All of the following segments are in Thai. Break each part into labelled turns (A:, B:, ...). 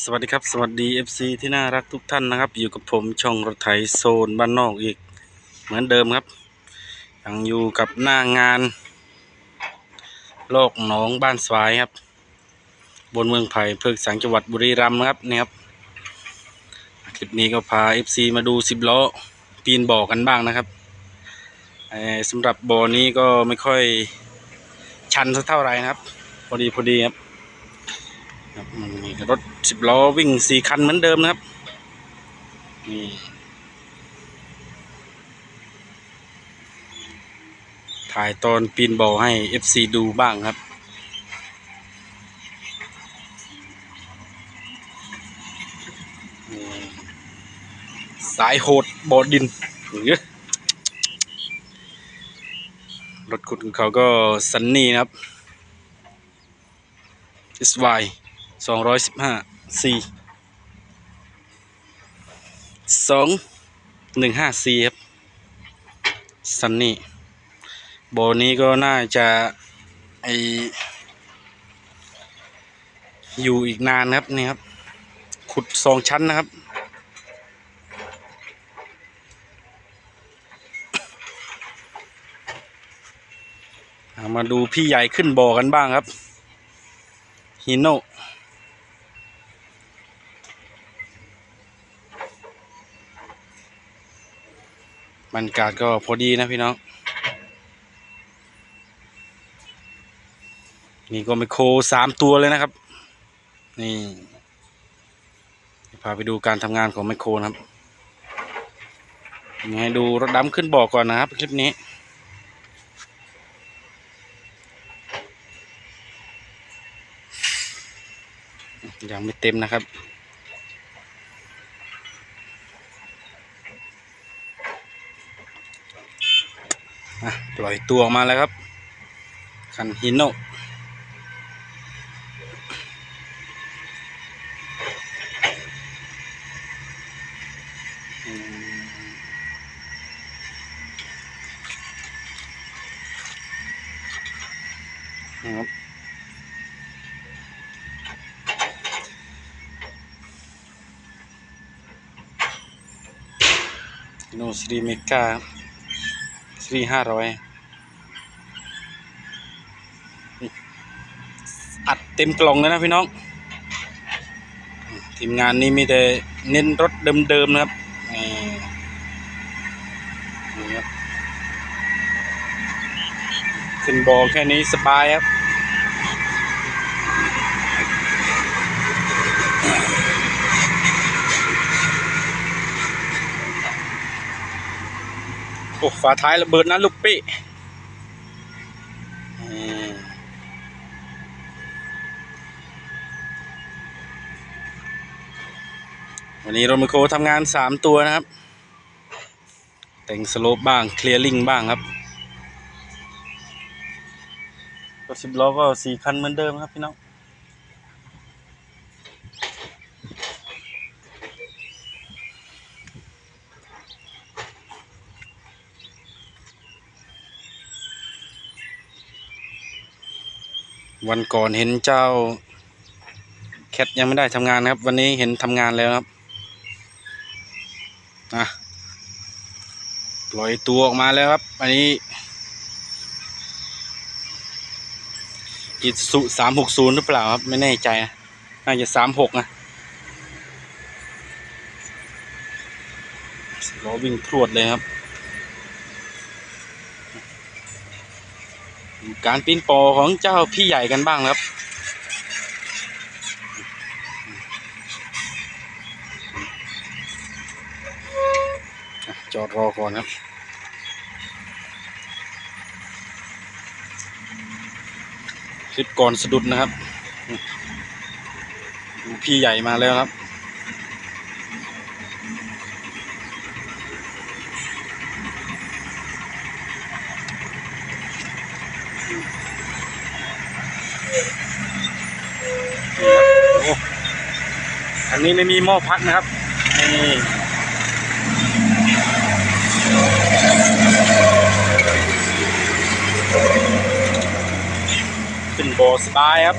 A: สวัสดีครับสวัสดี FC ที่น่ารักทุกท่านนะครับ อยู่กับผมช่องรถไถโซนบ้านนอกอีก เหมือนเดิมครับยังอยู่กับหน้างาน โลกหนองบ้านสวายครับ บนเมืองไผ่เพิกสังจังหวัดบุรีรัมย์นะครับเนี่ยครับคลิปนี้ก็พา FC มาดูสิบล้อปีนบ่อกันบ้างนะครับสำหรับบ่อนี้ก็ไม่ค่อยชันสักเท่าไหร่นะครับ พอดีพอดีครับ ครับมีรถสิบล้อวิ่งสี่คันเหมือนเดิมนะครับนี่ถ่ายตอนปีนบอลให้ FC ดูบ้างครับ สายโหดบอดินเยอะรถขุดของเขาก็ซันนี่นะครับ SY สองร้อยสิบห้าสี่สองหนึ่งห้าสี่ครับซันนี่โบนี้ก็น่าจะไออยู่อีกนานครับนี่ครับ ขุดสองชั้นนะครับ มาดูพี่ใหญ่ขึ้นบ่อกันบ้างครับฮิโน บรรยากาศก็พอดีนะพี่น้อง นี่ก็ไมโครสามตัวเลยนะครับ นี่พาไปดูการทำงานของไมโครนะครับนี่ให้ดูรถดำขึ้นบอกก่อนนะครับ คลิปนี้ยังไม่เต็มนะครับ ปล่อยตัวออกมาแล้วครับ คันฮิโนอืมนะครับโนสรีเมกาสรี ห้าร้อยอัดเต็มกล่องเลยนะพี่น้อง ทีมงานนี้มีแต่เน้นรถเดิมๆนะครับนี่ครับขึ้นบอแค่นี้สบายครับ โอ้ฝาท้ายระเบิดนะลูกปี่วันนี้รถมคโคทำงานสามตัวนะครับ แต่งสโลปบ้างเคลียร์ลิงบ้างครับรถสิบล้อก็สี่คันเหมือนเดิมครับพี่น้อง วันก่อนเห็นเจ้า แคทยังไม่ได้ทำงานนะครับ วันนี้เห็นทำงานแล้วครับอะปล่อยตัวออกมาแล้วครับอันนี้อิสุสามหกศูนย์หรือเปล่าครับ ไม่แน่ใจนะน่าจะสามหกนะล้อวิ่งพรวดเลยครับ การปีนปอของเจ้าพี่ใหญ่กันบ้างครับ จอดรอก่อนครับคลิปก่อนสะดุดนะครับดูพี่ใหญ่มาแล้วครับ อันนี้ไม่มีหม้อพัดนะครับ นี่ขึ้นโบสบายครับ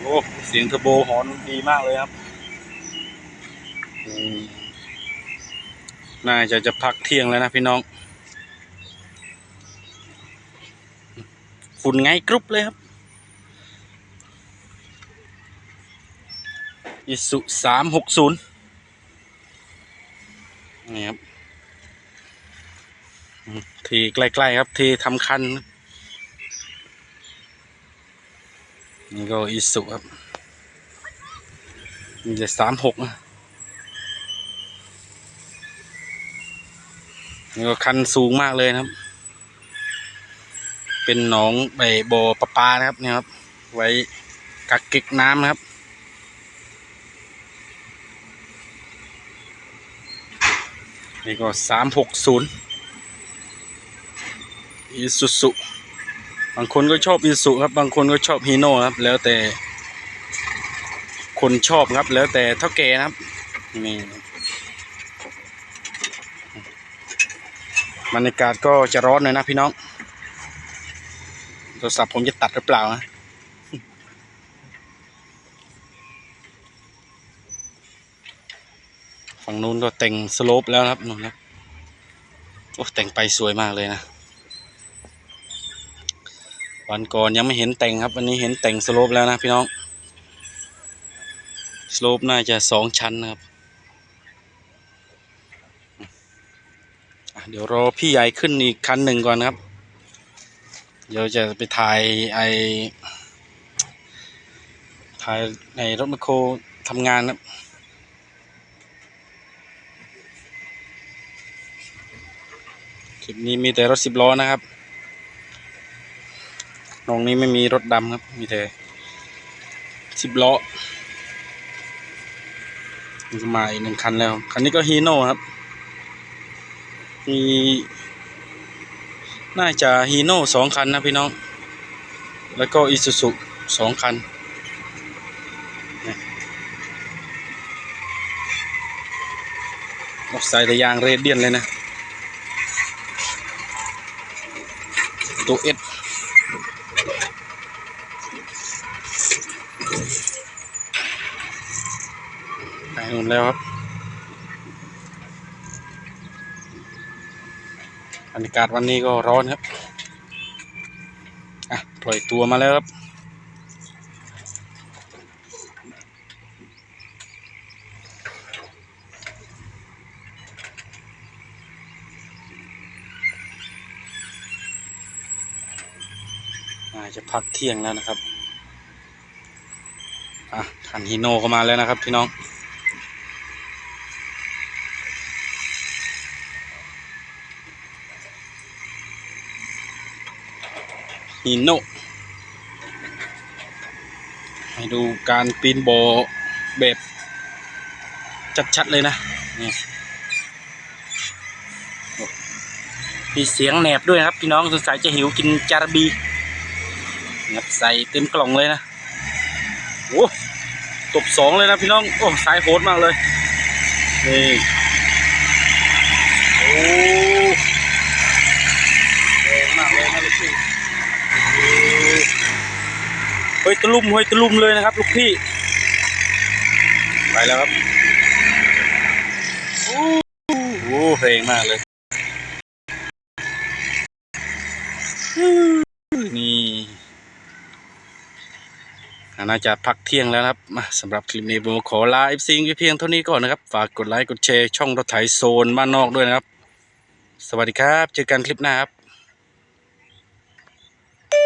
A: โอ้เสียงเทอร์โบหอนดีมากเลยครับ น่าจะจะพักเที่ยงแล้วนะพี่น้อง ฝุ่นไงกรุ๊ปเลยครับอิสุสามหกศูนย์นี่ครับ ทีใกล้ ๆ ครับ ทีทำคัน นี่ก็อิสุครับ นี่จะสามหกนะ นี่ก็คันสูงมากเลยนะครับ เป็นหนองใบบ่อประปานะครับเนี่ยครับ ไว้กักเก็บน้ำนะครับ นี่ก็สามหกศูนย์อีสุสุบางคนก็ชอบอีสุครับ บางคนก็ชอบฮีโน่ครับ แล้วแต่คนชอบครับ แล้วแต่เท่าแก่นะครับนี่ บรรยากาศก็จะร้อนหน่อยนะพี่น้องโทรศัพท์ผมจะตัดหรือเปล่านะฝั่งนู้นก็แต่งสโลปแล้วครับนู่นนะโอ้แต่งไปสวยมากเลยนะวันก่อนยังไม่เห็นแต่งครับวันนี้เห็นแต่งสโลปแล้วนะพี่น้องสโลปน่าจะสองชั้นนะครับอะ เดี๋ยวรอพี่ใหญ่ขึ้นอีกคันหนึ่งก่อนนะครับ เดี๋ยวจะไปถ่ายไอถ่ายในรถมคโครทำงานนะครับคลิปนี้มีแต่รถสิบล้อนะครับตรงนี้ไม่มีรถดำครับ มีแต่สิบล้อมีมาอีกหนึ่งคันแล้ว คันนี้ก็ฮีโน่ครับ มีน่าจะฮีโน่สองคันนะพี่น้อง แล้วก็อิซูซุสองคันนี่ยออกใส่แต่ยางเรเดียนเลยนะ ตัวเอสไปนู่นแล้วครับ รยากาศวันนี้ก็ร้อนครับ อะปล่อยตัวมาแล้วครับอาจะพักเที่ยงแล้วนะครับ อะคันฮีโน่เข้ามาแล้วนะครับพี่น้อง ฮิโนให้ดูการปีนโบแบบชัดๆเลยนะนี่มีเสียงแหนบด้วยนะครับ พี่น้องสงสัยจะหิวกินจารบีงับใส่เต็มกล่องเลยนะโอ้ตบสองเลยนะพี่น้อง โอ้ สายโหดมากเลย นี่ โอ้แรงมากเลยนะลูกพี่ เฮ้ย ตะลุ่มเฮ้ยตะลุ่มเลยนะครับ ลูกพี่ ไปแล้วครับโอ้โหเพลงมากเลย นี่น่าจะพักเที่ยงแล้วครับมาสำหรับคลิปนี้ผมขอลาเอฟซีเพียงเท่านี้ก่อนนะครับ ฝากกดไลค์กดแชร์ช่องรถไถโซนบ้านนอกด้วยนะครับ สวัสดีครับ เจอกันคลิปหน้าครับ